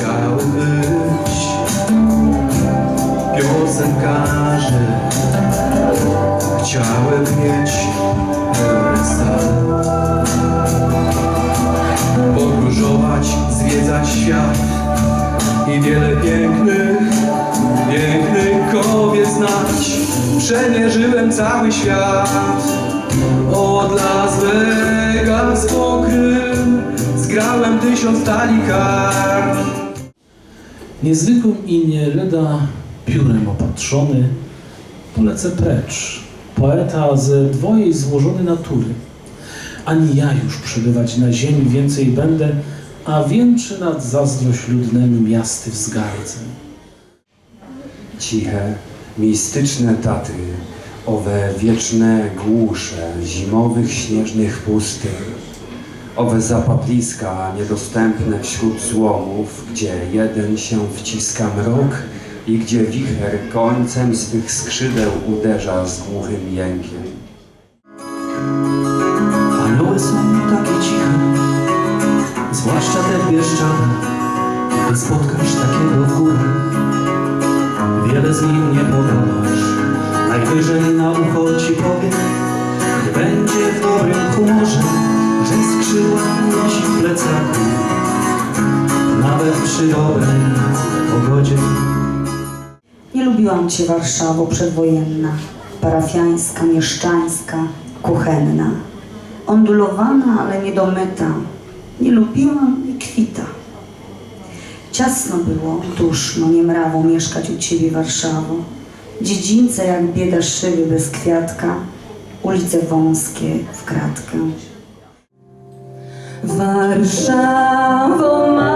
Chciałem być piosenkarzem Chciałem mieć Everesta Podróżować, zwiedzać świat. I wiele pięknych, pięknych kobiet znać. Przemierzyłem cały świat. Od Las Vegas po Krym Zgrałem tysiąc talii kart Niezwykłym imię Leda piórem opatrzony, polecę precz, poeta ze dwojej złożonej natury. Ani ja już przebywać na ziemi więcej będę, a wieńczy nad zazdrość ludnemu miasty wzgardzę. Ciche, mistyczne Tatry, owe wieczne głusze zimowych śnieżnych pustyń, owe zapatliska niedostępne wśród złomów, gdzie jeden się wciska mrok i gdzie wicher końcem swych skrzydeł uderza z głuchym jękiem. Anioły są takie ciche, zwłaszcza te w Bieszczadach. Gdy spotkasz takiego w górach, wiele z nim nie pogadasz. Najwyżej na ucho ci powie, gdy będzie w dobrym humorze, skrzydła nosi w nawet przy dobrej pogodzie. Nie lubiłam Cię Warszawo przedwojenna, parafiańska, mieszczańska, kuchenna. Ondulowana, ale niedomyta. Nie lubiłam i kwita. Ciasno było, duszno, niemrawo mieszkać u Ciebie Warszawo. Dziedzińce jak bieda szyby bez kwiatka, ulice wąskie w kratkę. Warszawo ma,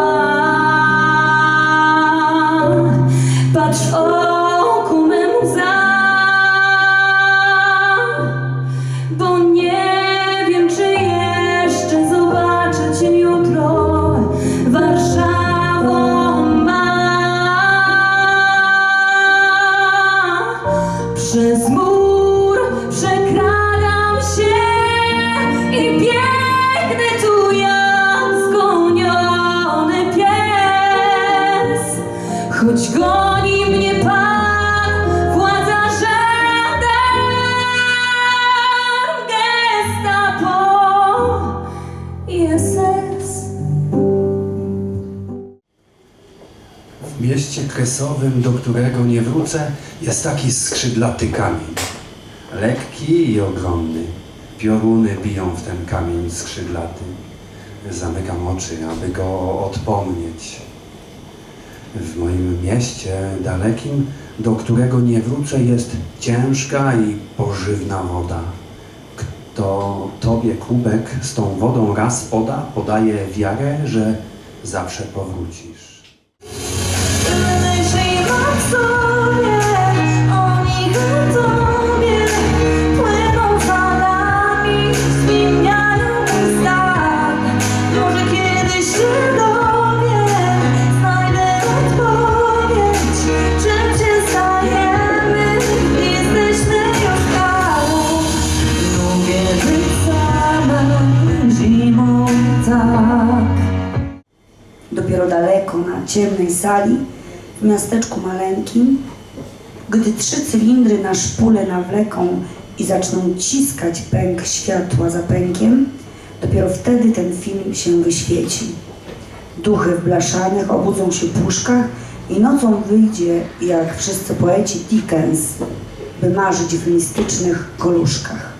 do którego nie wrócę, jest taki skrzydlaty kamień. Lekki i ogromny. Pioruny biją w ten kamień skrzydlaty. Zamykam oczy, aby go odpomnieć. W moim mieście dalekim, do którego nie wrócę, jest ciężka i pożywna woda. Kto tobie kubek z tą wodą raz poda, podaje wiarę, że zawsze powrócisz. Dopiero daleko, na ciemnej sali, w miasteczku maleńkim, gdy trzy cylindry na szpulę nawleką i zaczną ciskać pęk światła za pękiem, dopiero wtedy ten film się wyświeci. Duchy w blaszanych obudzą się w łóżkach i nocą wyjdzie, jak wszyscy poeci Dickens, by marzyć w mistycznych koluszkach.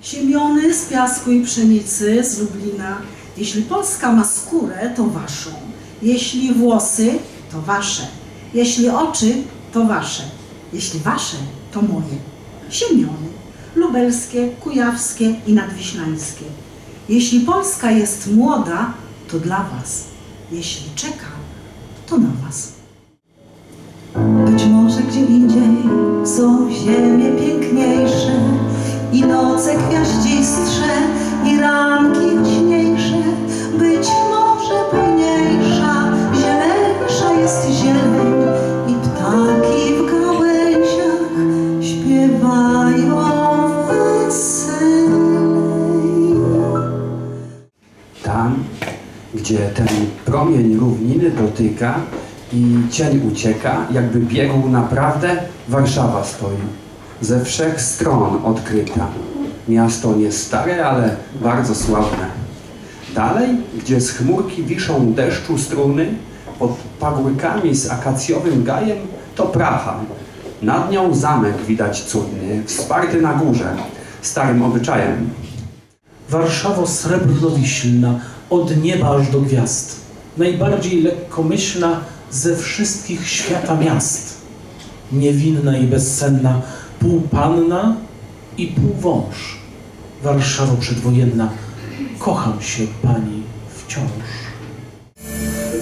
Siemiony z piasku i pszenicy z Lublina. Jeśli Polska ma skórę, to waszą. Jeśli włosy, to wasze. Jeśli oczy, to wasze. Jeśli wasze, to moje. Siemiony. Lubelskie, kujawskie i nadwiślańskie. Jeśli Polska jest młoda, to dla was. Jeśli czeka, to na was. Być może gdzie indziej są ziemie piękniejsze i noce gwiaździstsze i ranki jaśniejsze. Być może jest i ptaki w gałęziach śpiewają. Tam, gdzie ten promień równiny dotyka i cień ucieka, jakby biegł naprawdę, Warszawa stoi. Ze wszech stron odkryta. Miasto nie stare, ale bardzo sławne. Dalej, gdzie z chmurki wiszą deszczu struny, pod pagórkami z akacjowym gajem, to Praha. Nad nią zamek widać cudny, wsparty na górze, starym obyczajem. Warszawo srebrnowiślna, od nieba aż do gwiazd, najbardziej lekkomyślna ze wszystkich świata miast. Niewinna i bezsenna, półpanna i półwąż. Warszawo przedwojenna, kocham się pani wciąż.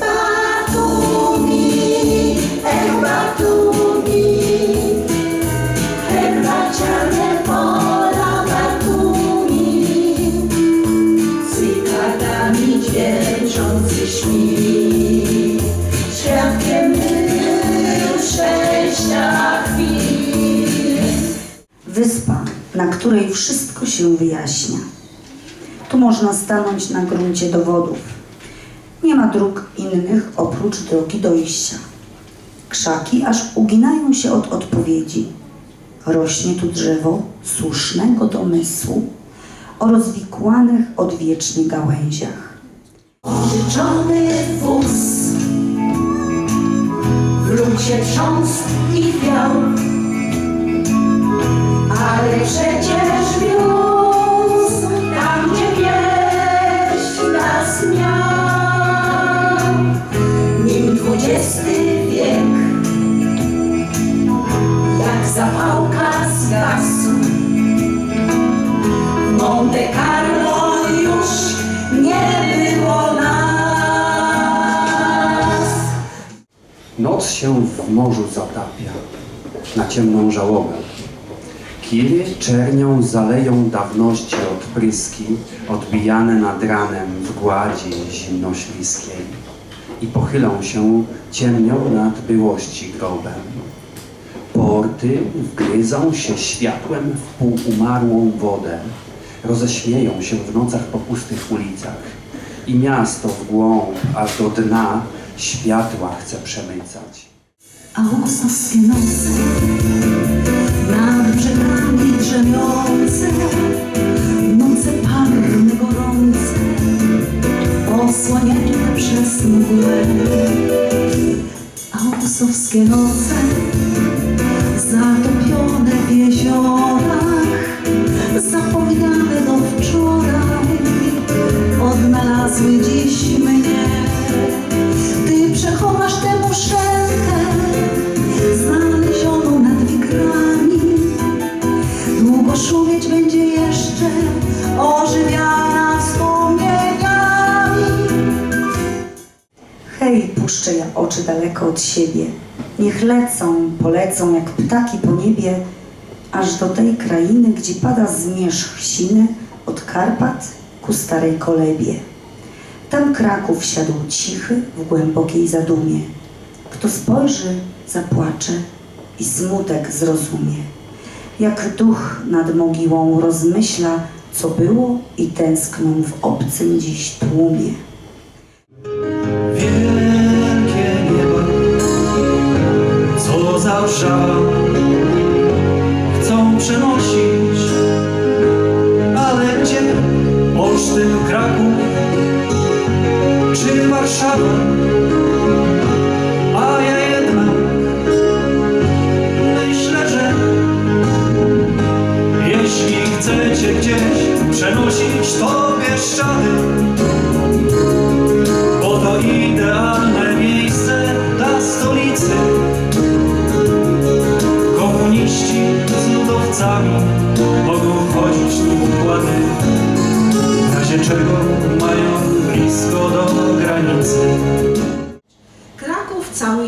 Batumi, ech Batumi, herbaciane pola Batumi, cykadami dźwięczący śni, świadkiem był szczęścia chwil. Wyspa, na której wszystko się wyjaśnia. Można stanąć na gruncie dowodów. Nie ma dróg innych oprócz drogi dojścia. Krzaki aż uginają się od odpowiedzi. Rośnie tu drzewo słusznego domysłu o rozwikłanych odwiecznie gałęziach. Życzony wóz W lucie trząsł i wiał Ale przecież wiózł na ciemną żałobę. Kiry czernią zaleją dawności odpryski, odbijane nad ranem w gładzi zimnośliskiej i pochylą się ciemnią nad byłości grobem. Porty wgryzą się światłem w półumarłą wodę, roześmieją się w nocach po pustych ulicach i miasto w głąb, aż do dna światła chce przemycać. Augustowskie noce. Nad brzegami drzemiące, noce parne, gorące, osłaniane przez mgłę. Augustowskie noce. Zatopione w jeziorach, zapominane do wczoraj, odnalazły dziś mnie. Ty przechowasz tę muszelkę puszczę ja oczy daleko od siebie. Niech lecą, polecą jak ptaki po niebie, aż do tej krainy, gdzie pada zmierzch siny od Karpat ku starej kolebie. Tam Kraków siadł cichy w głębokiej zadumie. Kto spojrzy, zapłacze i smutek zrozumie. Jak duch nad mogiłą rozmyśla, co było i tęskną w obcym dziś tłumie. Chcą przenosić, ale gdzie? Olsztyn, Kraków czy Warszawa? A ja jednak myślę, że jeśli chcecie gdzieś przenosić to Bieszczady, bo to idealne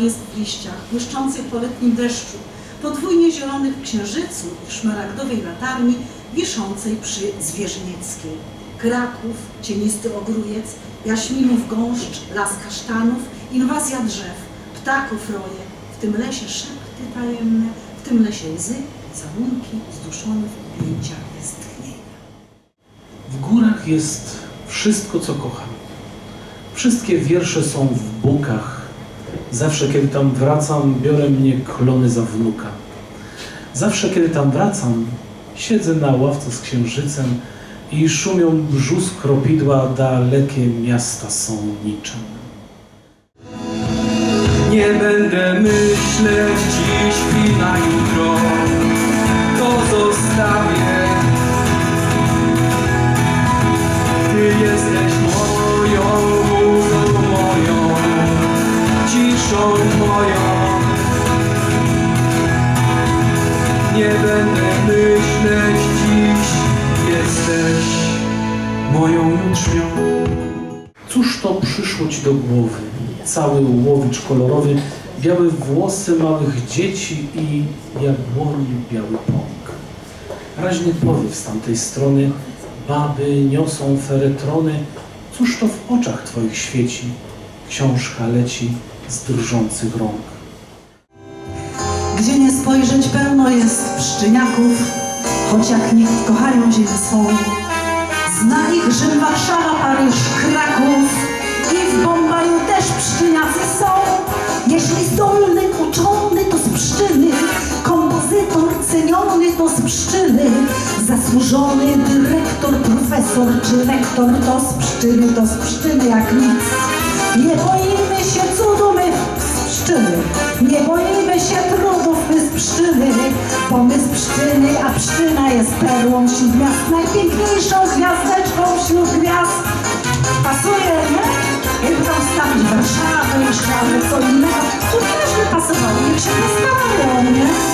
jest w liściach, błyszczących po letnim deszczu, podwójnie zielonych księżycu i w szmaragdowej latarni wiszącej przy Zwierzynieckiej. Kraków, cienisty ogrójec, jaśminów gąszcz, las kasztanów, inwazja drzew, ptaków roje, w tym lesie szepty tajemne, w tym lesie łzy, całunki zduszone w objęciach westchnienia. W górach jest wszystko, co kocham. Wszystkie wiersze są w bukach. Zawsze, kiedy tam wracam, biorę mnie klony za wnuka. Zawsze, kiedy tam wracam, siedzę na ławce z księżycem i szumią brzusk kropidła, dalekie miasta są niczym. Nie będę myśleć dziś i na jutro To zostawię przyszło ci do głowy? Cały łowicz kolorowy, białe włosy małych dzieci i jabłoni biały pąk. Raźny powiew z tamtej strony, baby niosą feretrony. Cóż to w oczach twoich świeci? Książka leci z drżących rąk. Gdzie nie spojrzeć pełno jest pszczyniaków, choć jak nikt kochają ziemię swą. Zna ich Rzym, Warszawa, pszczyniacy są. Jeśli zdolny, uczony to z pszczyny, kompozytor ceniony to z pszczyny, zasłużony dyrektor, profesor czy lektor to z pszczyny, to z pszczyny jak nic. Nie boimy się cudu my z pszczyny, nie boimy się trudów my z pszczyny, bo my z pszczyny, a pszczyna jest perłą wśród gwiazd, najpiękniejszą gwiazdeczką wśród gwiazd. Pasuje, nie? Jakby tam wstawić Warszawa, jeszcze co innego, to też by pasowało, jak się nastawało, nie?